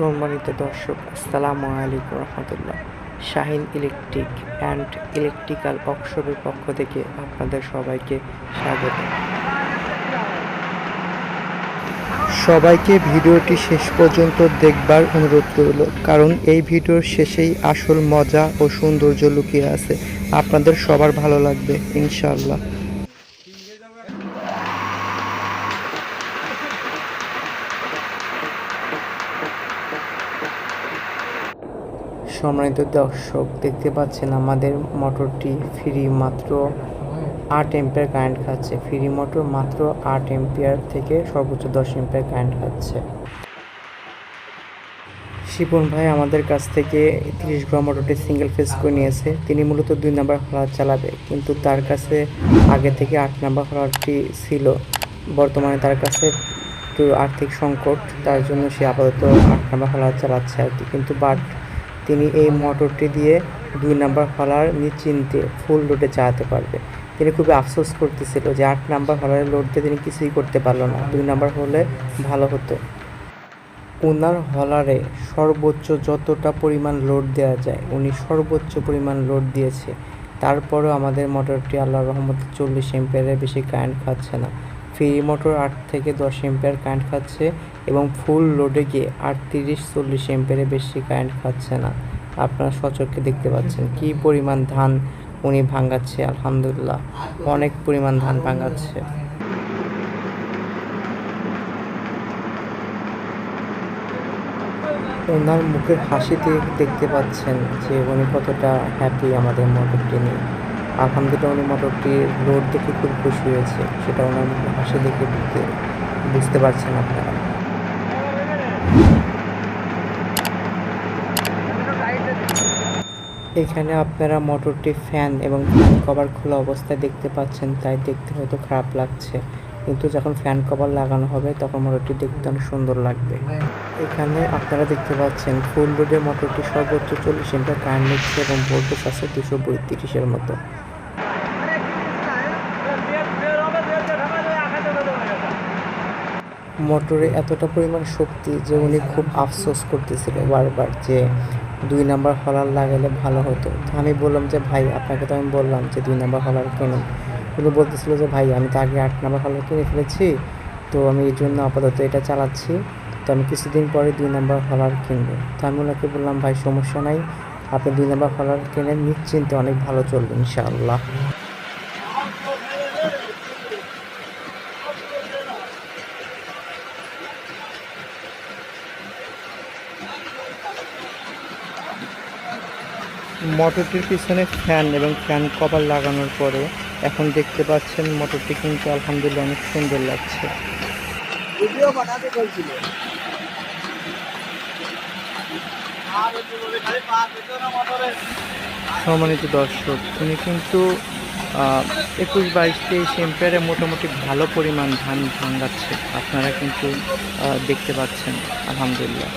সম্মানিত দর্শক, আসসালামু আলাইকুম রহমতুল্লাহ। শাহিন ইলেকট্রিক অ্যান্ড ইলেকট্রিক্যাল ওয়ার্কশপের পক্ষ থেকে আপনাদের সবাইকে স্বাগত। সবাইকে ভিডিওটি শেষ পর্যন্ত দেখবার অনুরোধ করল কারণ এই ভিডিওর শেষেই আসল মজা ও সৌন্দর্য লুকিয়ে আছে। আপনাদের সবার ভালো লাগবে, ইনশাআল্লাহ। সম্মানিত দর্শক, দেখতে পাচ্ছেন আমাদের মোটরটি ফ্রি মাত্র আট এম্পিয়ার কারেন্ট খাচ্ছে। ফ্রি মোটর মাত্র আট এম্পিয়ার থেকে সর্বোচ্চ দশ এম্পিয়ার কারেন্ট খাচ্ছে। শিপন ভাই আমাদের কাছ থেকে তিরিশ গ্রাম মোটরটি সিঙ্গেল ফেস করে নিয়েছে। তিনি মূলত দুই নাম্বার হলার চালাবে, কিন্তু তার কাছে আগে থেকে আট নাম্বার হলারটি ছিল। বর্তমানে তার কাছে একটু আর্থিক সংকট, তার জন্য সে আপাতত আট নাম্বার হলার চালাচ্ছে আর কি। কিন্তু বাট তিনি এই মোটরটি দিয়ে দুই নাম্বার হলার নিশ্চিন্তে ফুল লোডে চালাতে পারবে। তিনি খুবই আফসোস করতেছিল যে আট নাম্বার হলারের লোড দিয়ে তিনি কিছুই করতে পারল না। দুই নাম্বার হলে ভালো হতো। ওনার হলারে সর্বোচ্চ যতটা পরিমাণ লোড দেওয়া যায়, উনি সর্বোচ্চ পরিমাণ লোড দিয়েছে। তারপরেও আমাদের মোটরটি আল্লাহ রহমতে চল্লিশ এম্পিয়ারের বেশি কারেন্ট খাচ্ছে না। ফ্রি মোটর আট থেকে দশ এম্পিয়ার কারেন্ট খাচ্ছে এবং ফুল লোডে গিয়ে আট তিরিশ চল্লিশ এম্পিয়ারের বেশি কারেন্ট খাচ্ছে না। আপনারা সচক্ষে দেখতে পাচ্ছেন কি পরিমাণ ধান উনি ভাঙাচ্ছে, আলহামদুলিল্লাহ। অনেক পরিমাণ ধান ভাঙাচ্ছে। ওনার মুখের হাসিতে দেখতে পাচ্ছেন যে উনি কতটা হ্যাপি আমাদের মোটরটি নিয়ে। আলহামদুলিল্লাহ উনি মোটরটির লোড দেখে খুব খুশি হয়েছে। সেটা ওনার হাসি দেখে বুঝতে পারছেন আপনারা। এখানে আপনারা মোটরটি ফ্যান এবং ফ্যান কভার খোলা অবস্থায় দেখতে পাচ্ছেন, তাই দেখতে হয়তো খারাপ লাগছে। কিন্তু যখন ফ্যান কভার লাগানো হবে, তখন মোটরটি দেখতে অনেক সুন্দর লাগবে। এখানে আপনারা দেখতে পাচ্ছেন, ফুল লোডে মোটরটি সর্বোচ্চ চল্লিশ এম্পিয়ার কারেন্ট নিচ্ছে এবং ভোল্টেজ আছে দুশো বত্রিশের মতো। মোটরে এতটা পরিমাণ শক্তি যে উনি খুব আফসোস করতেছিল বারবার যে দুই নাম্বার হলার লাগালে ভালো হতো। তো আমি বললাম যে, ভাই, আপনাকে তো আমি বললাম যে দুই নাম্বার হলার কেনেন উনি বলতেছিল যে, ভাই, আমি তো আগে আট নাম্বার হলার কিনে ফেলেছি, তো আমি এই জন্য আপাতত এটা চালাচ্ছি, তো আমি কিছুদিন পরে দুই নাম্বার হলার কিনবো। তো আমি ওনাকে বললাম, ভাই, সমস্যা নাই, আপনি দুই নাম্বার হলার কিনে নিশ্চিন্তে অনেক ভালো চলবে, ইনশাআল্লাহ। মোটরটির পিছনে ফ্যান এবং ফ্যান কভার লাগানোর পরে এখন দেখতে পাচ্ছেন মোটরটি কিন্তু আলহামদুলিল্লাহ অনেক সুন্দর লাগছে। ভিডিও বানাতে বলছিল। সম্মানিত দর্শক উনি কিন্তু একুশ বাইশ তেইশ এম্পিয়ারে মোটামুটি ভালো পরিমাণ ধান ভাঙাচ্ছে। আপনারা কিন্তু দেখতে পাচ্ছেন আলহামদুলিল্লাহ।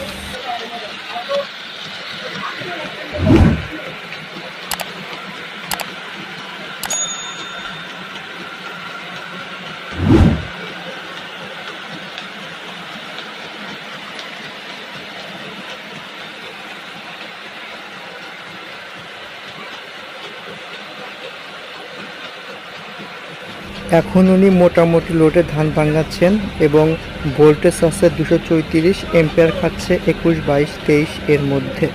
এখন উনি মোটামুটি লোডে ধান ভাঙাচ্ছেন এবং ভোল্টেজ আছে দুশো চৌত্রিশ এম্পিয়ার খাচ্ছে একুশ, বাইশ, তেইশ এর মধ্যে।